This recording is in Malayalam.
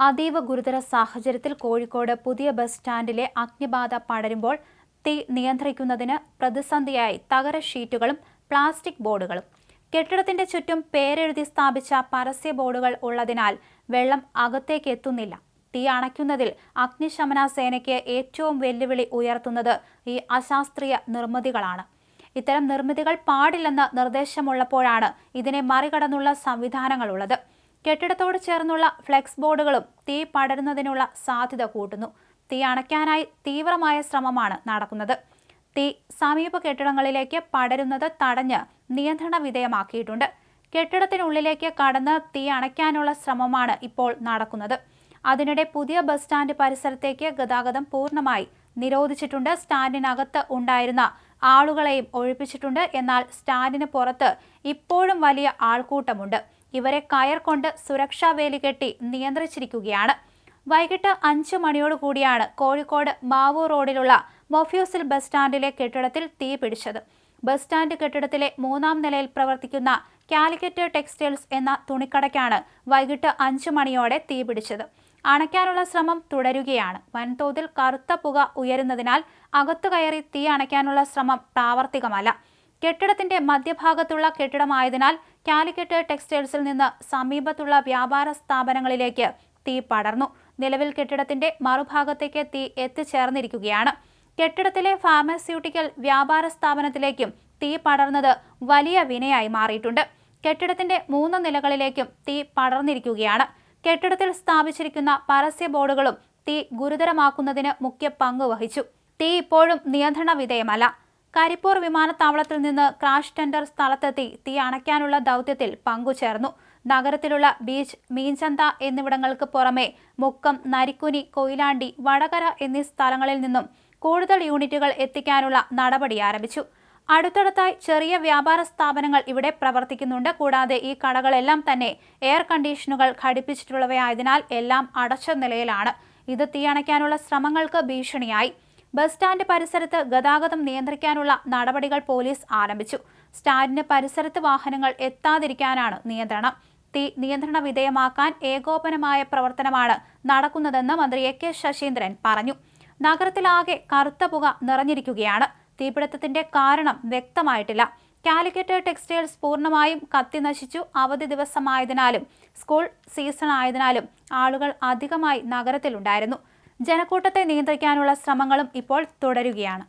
അതീവ ഗുരുതര സാഹചര്യത്തിൽ കോഴിക്കോട് പുതിയ ബസ് സ്റ്റാൻഡിലെ അഗ്നിബാധ പടരുമ്പോൾ തീ നിയന്ത്രിക്കുന്നതിന് പ്രതിസന്ധിയായി തകര ഷീറ്റുകളും പ്ലാസ്റ്റിക് ബോർഡുകളും. കെട്ടിടത്തിന്റെ ചുറ്റും പേരെഴുതി സ്ഥാപിച്ച പരസ്യ ബോർഡുകൾ ഉള്ളതിനാൽ വെള്ളം അകത്തേക്ക് എത്തുന്നില്ല. തീ അണയ്ക്കുന്നതിൽ അഗ്നിശമന സേനയ്ക്ക് ഏറ്റവും വെല്ലുവിളി ഉയർത്തുന്നത് ഈ അശാസ്ത്രീയ നിർമ്മിതികളാണ്. ഇത്തരം നിർമ്മിതികൾ പാടില്ലെന്ന നിർദ്ദേശമുള്ളപ്പോഴാണ് ഇതിനെ മറികടന്നുള്ള സംവിധാനങ്ങളുള്ളത്. കെട്ടിടത്തോട് ചേർന്നുള്ള ഫ്ലെക്സ് ബോർഡുകളും തീ പടരുന്നതിനുള്ള സാധ്യത കൂട്ടുന്നു. തീ അണയ്ക്കാനായി തീവ്രമായ ശ്രമമാണ് നടക്കുന്നത്. തീ സമീപ കെട്ടിടങ്ങളിലേക്ക് പടരുന്നത് തടഞ്ഞ് നിയന്ത്രണ വിധേയമാക്കിയിട്ടുണ്ട്. കെട്ടിടത്തിനുള്ളിലേക്ക് കടന്ന് തീ അണയ്ക്കാനുള്ള ശ്രമമാണ് ഇപ്പോൾ നടക്കുന്നത്. അതിനിടെ പുതിയ ബസ് സ്റ്റാൻഡ് പരിസരത്തേക്ക് ഗതാഗതം പൂർണമായി നിരോധിച്ചിട്ടുണ്ട്. സ്റ്റാൻഡിനകത്ത് ഉണ്ടായിരുന്ന ആളുകളെയും ഒഴിപ്പിച്ചിട്ടുണ്ട്. എന്നാൽ സ്റ്റാൻഡിന് പുറത്ത് ഇപ്പോഴും വലിയ ആൾക്കൂട്ടമുണ്ട്. ഇവരെ കയർ കൊണ്ട് സുരക്ഷാ വേലികെട്ടി നിയന്ത്രിച്ചിരിക്കുകയാണ്. വൈകിട്ട് അഞ്ചു മണിയോടുകൂടിയാണ് കോഴിക്കോട് മാവൂർ റോഡിലുള്ള മൊഫ്യൂസിൽ ബസ് സ്റ്റാൻഡിലെ കെട്ടിടത്തിൽ തീ പിടിച്ചത്. ബസ് സ്റ്റാൻഡ് കെട്ടിടത്തിലെ മൂന്നാം നിലയിൽ പ്രവർത്തിക്കുന്ന കാലിക്കറ്റ് ടെക്സ്റ്റൈൽസ് എന്ന തുണിക്കടയ്ക്കാണ് വൈകിട്ട് അഞ്ചു മണിയോടെ തീ പിടിച്ചത്. അണയ്ക്കാനുള്ള ശ്രമം തുടരുകയാണ്. വൻതോതിൽ കറുത്ത പുക ഉയരുന്നതിനാൽ അകത്തു കയറി തീ അണയ്ക്കാനുള്ള ശ്രമം പ്രാവർത്തികമല്ല. കെട്ടിടത്തിന്റെ മധ്യഭാഗത്തുള്ള കെട്ടിടമായതിനാൽ കാലിക്കറ്റ് ടെക്സ്റ്റൈൽസിൽ നിന്ന് സമീപത്തുള്ള വ്യാപാര സ്ഥാപനങ്ങളിലേക്ക് തീ പടർന്നു. നിലവിൽ കെട്ടിടത്തിന്റെ മറുഭാഗത്തേക്ക് തീ എത്തിച്ചേർന്നിരിക്കുകയാണ്. കെട്ടിടത്തിലെ ഫാർമസ്യൂട്ടിക്കൽ വ്യാപാര സ്ഥാപനത്തിലേക്കും തീ പടർന്നത് വലിയ വിനയായി മാറിയിട്ടുണ്ട്. കെട്ടിടത്തിന്റെ മൂന്ന് നിലകളിലേക്കും തീ പടർന്നിരിക്കുകയാണ്. കെട്ടിടത്തിൽ സ്ഥാപിച്ചിരിക്കുന്ന പരസ്യ ബോർഡുകളും തീ ഗുരുതരമാക്കുന്നതിന് മുഖ്യ പങ്ക് വഹിച്ചു. തീ ഇപ്പോഴും നിയന്ത്രണ വിധേയമല്ല. കരിപ്പൂർ വിമാനത്താവളത്തിൽ നിന്ന് ക്രാഷ് ടെൻഡർ സ്ഥലത്തെത്തി തീ അണയ്ക്കാനുള്ള ദൗത്യത്തിൽ പങ്കുചേർന്നു. നഗരത്തിലുള്ള ബീച്ച് മീൻചന്ത എന്നിവിടങ്ങൾക്ക് പുറമെ മുക്കം നരിക്കുനി കൊയിലാണ്ടി വടകര എന്നീ സ്ഥലങ്ങളിൽ നിന്നും കൂടുതൽ യൂണിറ്റുകൾ എത്തിക്കാനുള്ള നടപടി ആരംഭിച്ചു. അടുത്തടുത്തായി ചെറിയ വ്യാപാര സ്ഥാപനങ്ങൾ ഇവിടെ പ്രവർത്തിക്കുന്നുണ്ട്. കൂടാതെ ഈ കടകളെല്ലാം തന്നെ എയർ കണ്ടീഷനുകൾ ഘടിപ്പിച്ചിട്ടുള്ളവയായതിനാൽ എല്ലാം അടച്ച നിലയിലാണ്. ഇത് തീയണയ്ക്കാനുള്ള ശ്രമങ്ങൾക്ക് ഭീഷണിയായി. ബസ് സ്റ്റാൻഡ് പരിസരത്ത് ഗതാഗതം നിയന്ത്രിക്കാനുള്ള നടപടികൾ പോലീസ് ആരംഭിച്ചു. സ്റ്റാൻഡിന് പരിസരത്ത് വാഹനങ്ങൾ എത്താതിരിക്കാനാണ് നിയന്ത്രണം. തീ നിയന്ത്രണ വിധേയമാക്കാൻ ഏകോപനമായ പ്രവർത്തനമാണ് നടക്കുന്നതെന്ന് മന്ത്രി എ കെ ശശീന്ദ്രൻ പറഞ്ഞു. നഗരത്തിലാകെ കറുത്ത പുക നിറഞ്ഞിരിക്കുകയാണ്. തീപിടുത്തത്തിന്റെ കാരണം വ്യക്തമായിട്ടില്ല. കാലിക്കറ്റ് ടെക്സ്റ്റൈൽസ് പൂർണമായും കത്തിനശിച്ചു അവധി ദിവസമായതിനാലും സ്കൂൾ സീസൺ ആയതിനാലും ആളുകൾ അധികമായി നഗരത്തിലുണ്ടായിരുന്നു. ജനക്കൂട്ടത്തെ നിയന്ത്രിക്കാനുള്ള ശ്രമങ്ങളും ഇപ്പോൾ തുടരുകയാണ്